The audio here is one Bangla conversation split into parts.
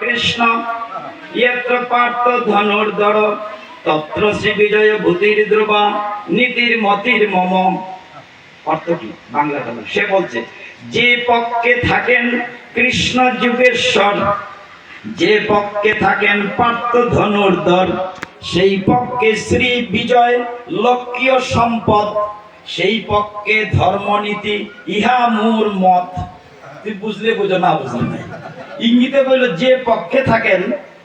কৃষ্ণ, ইয়ত্র পার্থ ধনুর্ধর তত্র শ্রী বিজয় ভূতির ধ্রুবা নীতির মতির মম। অর্থ কি? বাংলা সে বলছে, যে পক্ষে থাকেন কৃষ্ণ যুগেশ্বর, যে পক্ষে থাকেন পার্থ ধনুর্ধর সেই পক্ষে শ্রী বিজয় লক্ষ্মীয় সম্পদ, সেই পক্ষে ধর্মনীতি, ইহা মূর মত। তুই বুঝলে বুঝো, না বুঝলে ইঙ্গিতে বলল যে পক্ষে থাকেন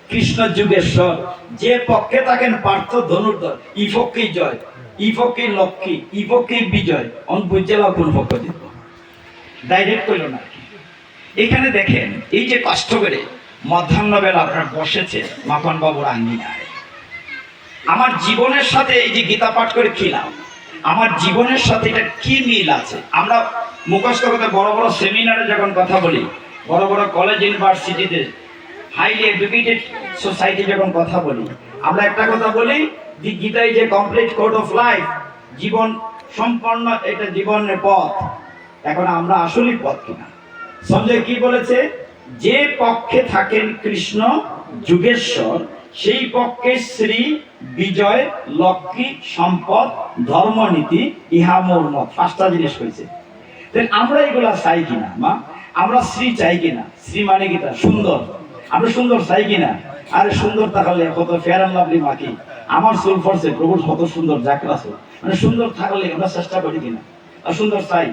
কৃষ্ণ যুগেশ্বর, যে পক্ষে থাকেন পার্থ ধনুর্ধর, ই পক্ষেই জয়, ই পক্ষেই লক্ষ্মী, ই পক্ষেই বিজয়, অন বুঝলাম কোন পক্ষ দিব ডাইরেক্ট করল না। এখানে দেখেন, এই যে কষ্ট করে মধ্যাহ্ন বেলা আপনার বসেছে মাখন বাবুর আঙ্গিনায়। আমার জীবনের সাথে এই যে গীতা পাঠ করে খিলাম আমার জীবনের সাথে এটা কি মিল আছে? আমরা মুখস্থ করতে বড় বড় সেমিনারে যখন কথা বলি বড় বড় কলেজ ইউনিভার্সিটিতে হাইলি এডুকেটেড সোসাইটি যখন কথা বলি, আমরা একটা কথা বলি দি গীতাই যে কমপ্লিট কোড অফ লাইফ জীবন সম্পন্ন এটা জীবনের পথ, এখন আমরা আসলেই পথ কিনা সঞ্জয় কি বলেছে? যে পক্ষে থাকেন কৃষ্ণ যুগেশ্বর, সেই পক্ষে শ্রী বিজয়, লক্ষ্মী, সম্পদ, ধর্মনীতি, ইহা মোর মত। পাঁচটা জিনিস হয়েছে। আমরা এগুলা চাই কিনা মা? আমরা শ্রী চাই কিনা? শ্রী মানে কি কিটা সুন্দর। আমরা সুন্দর চাই কিনা? আরে সুন্দর তাহলে কত ফেয়ার লাভলি মাকি আমার চুল ফরছে প্রভুর কত সুন্দর জাকরা চুল মানে সুন্দর থাকলে আমরা চেষ্টা করি কিনা? আর সুন্দর চাই।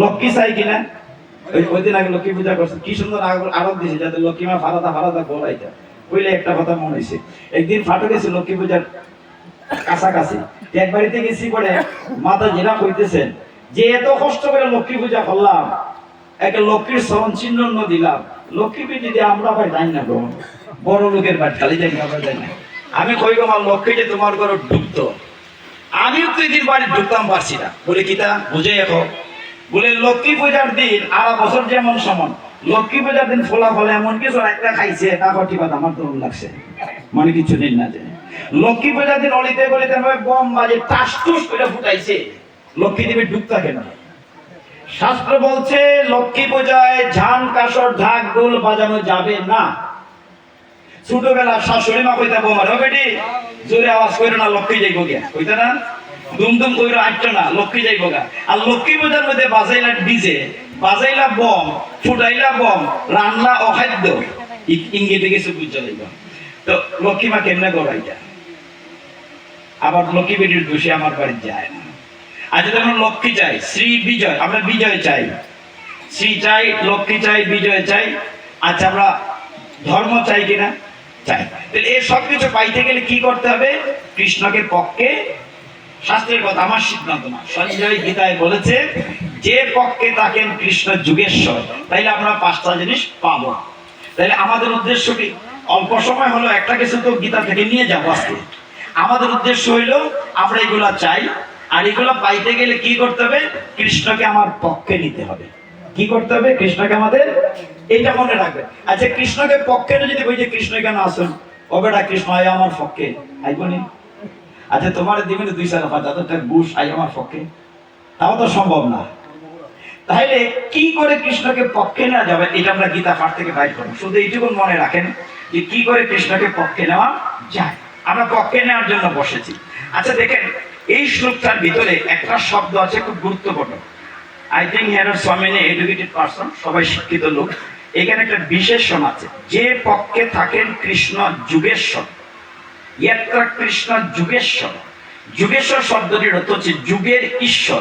লক্ষ্মী চাই কিনা? ওই ওই দিন আগে লক্ষ্মী পূজা করছে। কি সুন্দর আরব দিছে যাতে লক্ষ্মী মা ফারাদা ফারাদা বলাইটা কইলে একটা কথা মনে হয়েছে একদিন ফাটো গেছে লক্ষ্মী পূজার কাছাকাছি। এক বাড়িতে গেছি পরে মাতা জেরা কইতেছেন, যে এত কষ্ট করে লক্ষ্মী পূজা করলাম একটা লক্ষ্মীর স্মরণ চিহ্ন দিলাম। লক্ষ্মী পূজা দিয়ে আমরা ভাই যাই না গো। বড় লোকের বাড়ি, খালি যাই না যাই না। আমি কই গো লক্ষ্মী যে তোমার ঘরে ডুবতো আমিও তো এদিন বাড়ি ঢুকতাম পারছি না। বলে, কিতা, বুঝে এখন বলে, লক্ষ্মী পূজার দিন, আর বছর যেমন সমান, লক্ষ্মী পূজার দিন ফোলা ফলে এমন কিছু একটা খাইছে, তা কটি বাদ আমার তো লাগছে। মানে কিছু দিন না যায় লক্ষ্মী পূজার দিন অলিতে গলিতে বম বাজে, টাস টুস করে ফুটাইছে। লক্ষ্মী দেবী ডুবতা কেন শাস্ত্র বলছে, লক্ষ্মী পূজায় ঝান, কাসর, ঢাক, ঢোল বাজানো যাবে না। ছোটবেলা শাশুড়ি মা কইতা বোমার ও বেটি, জোরে আওয়াজ কইরো না, লক্ষ্মী যাইব গিয়া। কইতা না, দুমদুম কইরো আটটো না, লক্ষ্মী যাইব গা। আর লক্ষ্মী পূজার মধ্যে বাজাইলা ডিজে, বাজাইলা বম ফুটাইলা বম, রান্না অখাদ্য। ইঙ্গিতে কিছু বুঝতে যাইব। তো লক্ষ্মী মা কেমনে গড়াইটা আবার লক্ষ্মী বেটির দোষে আমার বাড়ি যায় না। আজ যেমন লক্ষ্মী চাই, শ্রী বিজয়, আমরা বিজয় চাই। শ্রী চাই, লক্ষ্মী চাই, বিজয় চাই। আচ্ছা আমরা ধর্ম চাই কিনা? চাই। তাহলে এই সব কিছু পাইতে গেলে কি করতে হবে? কৃষ্ণকে পক্ষে শাস্ত্রের কথা, আমার সিদ্ধান্ত না। সঞ্জয় গীতায় বলেছে, যে পক্ষে থাকেন কৃষ্ণ যুগেশ্বর, তাইলে আমরা পাঁচটা জিনিস পাবো। তাহলে আমাদের উদ্দেশ্য কি? অল্প সময় হলো, একটা কিছু তো গীতা থেকে নিয়ে যাব আজকে। আমাদের উদ্দেশ্য হইল, আমরা এগুলা চাই। আর এগুলো পাইতে গেলে কি করতে হবে? কৃষ্ণকে আমার পক্ষে নিতে হবে। কি করতে হবে? কৃষ্ণকে আমাদের এটা মনে রাখবে। আচ্ছা কৃষ্ণকে পক্ষে যদি বই যে, কৃষ্ণ কেন আসুন। ও বেটা, কৃষ্ণ, আয় আমার পক্ষে। আইবনি আচ্ছা তোমার দিবেন দুই সাল পাঁচ হাজার বুশ আই আমার পক্ষে। তাও তো সম্ভব না। তাহলে কি করে কৃষ্ণকে পক্ষে নেওয়া যাবে, এটা আমরা গীতা পাঠ থেকে বাইর করব। শুধু এইটুকু মনে রাখেন যে, কি করে কৃষ্ণকে পক্ষে নেওয়া যায়। আমরা পক্ষে নেওয়ার জন্য বসেছি। আচ্ছা দেখেন এই শ্লোকটার ভিতরে একটা শব্দ আছে খুব গুরুত্বপূর্ণ। I think here are educated person সবাই শিক্ষিত লোক। এখানে একটা বিশেষণ আছে। যে পক্ষে থাকেন কৃষ্ণ যুগেশ্বর ইয়াত্রা কৃষ্ণ যুগেশ্বর। যুগেশ্বর শব্দটির অর্থ হচ্ছে যুগের ঈশ্বর।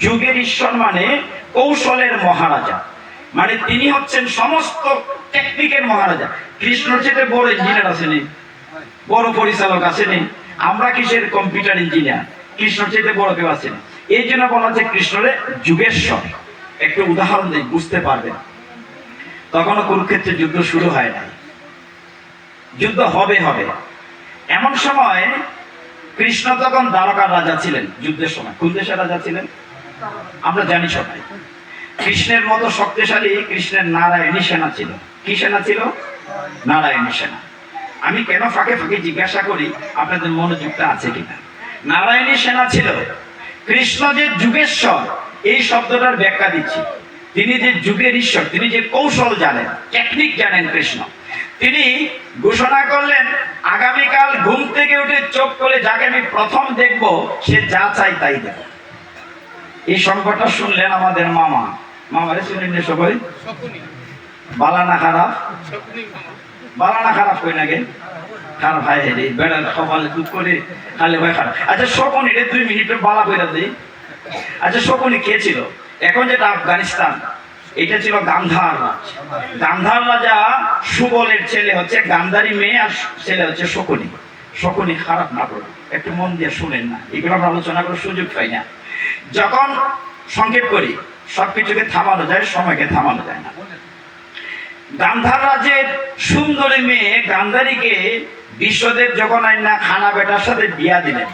যুগের ঈশ্বর মানে কৌশলের মহারাজা। মানে তিনি হচ্ছেন সমস্ত টেকনিকের মহারাজা। কৃষ্ণ চেয়ে বড় ইঞ্জিনিয়ার আসেনি, বড় পরিচালক আসেনি। আমরা কিসের কম্পিউটার ইঞ্জিনিয়ার কৃষ্ণ চেয়ে বড় কেউ আসেনি এই জন্য বলা হচ্ছে কৃষ্ণরে যুগেশ্বর। একটু উদাহরণ দিই বুঝতে পারবেন। তখনও কুরুক্ষেত্রের যুদ্ধ শুরু হয় নাই। যুদ্ধ হবে হবে। এমন সময় কৃষ্ণ তখন দ্বারকার রাজা ছিলেন যুদ্ধের সময়। কোন দেশের রাজা ছিলেন? আমরা জানি সবাই। কৃষ্ণের মতো শক্তিশালী কৃষ্ণের নারায়ণী সেনা ছিল। কি সেনা ছিল? নারায়ণী সেনা। আমি কেন ফাঁকে ফাঁকে জিজ্ঞাসা করি, আপনাদের মনোযোগটা আছে কিনা? নারায়ণী সেনা ছিল। কৃষ্ণ যে যুগেশ্বর, এই শব্দটার ব্যাখ্যা দিচ্ছি। তিনি যে যুগের ঈশ্বর, তিনি যে কৌশল জানেন টেকনিক জানেন কৃষ্ণ। তিনি ঘোষণা করলেন, আগামীকাল ঘুম থেকে উঠে চোখ করে যাকে আমি প্রথম দেখব, সে যা চাই তাই দেব। এই সংকটটা শুনলেন আমাদের মামা। মামারে শুনলেন না সবাই বালানা খারাপ? বালানা খারাপ কই নাকি? খারাপ হয় রে বেড়ার কপালে দুঃখ করে খালে ভাই খারাপ। আচ্ছা শকুনি রে, দুই মিনিটের বালা কইরা দিই। আচ্ছা শকুনি কে ছিল? এখন যেটা আফগানিস্তান, এটা ছিল গান্ধার রাজ। গান্ধার রাজা সুবলের ছেলে হচ্ছে, গান্ধারী মেয়ে আর ছেলে হচ্ছে শকুনি। শকুনি খারাপ না করো একটু মন দিয়ে শুনেন না। এগুলো আমরা আলোচনা করার সুযোগ পাই না। যখন সংক্ষেপ করি, সবকিছুকে থামানো যায়, সময়কে থামানো যায় না। গান্ধার রাজের সুন্দরী মেয়ে, গান্ধারীকে বিশ্বদেব যখন আইনা খানা বেটার সাথে বিয়া দিলেন,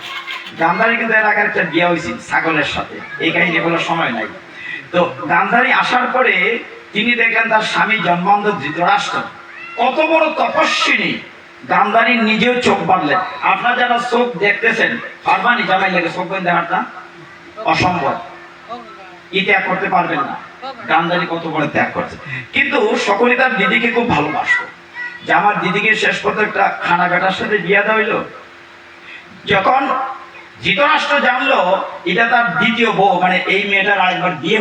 গান্ধারী কিন্তু আগে একটা বিয়া হয়েছিল ছাগলের সাথে। এই কাহিনী বলার সময় নাই। তো গান্ধারী আসার পরে তিনি দেখলেন তার স্বামী জন্মান্ধ ধৃতরাষ্ট্র। কত বড় তপস্বিনী। গান্ধারী নিজেও চোখ বাঁধলেন। আপনার যারা চোখ দেখতেছেন, পারবানি জামাই লাগে চোখ বন্ধ দেখাটা অসম্ভব। ত্যাগ করতে পারবেন না। গান্ধারী কত বড় ত্যাগ করছে। কিন্তু সকলে তার দিদিকে খুব ভালোবাসতো। যে আমার দিদিকে শেষ পর্যন্ত একটা খানা বেটার সাথে বিয়া দেওয়া হইল। যখন ধৃতরাষ্ট্র জানলো, এটা তার দ্বিতীয় বউ মানে এই মেয়েটার আরেকবার বিয়ে।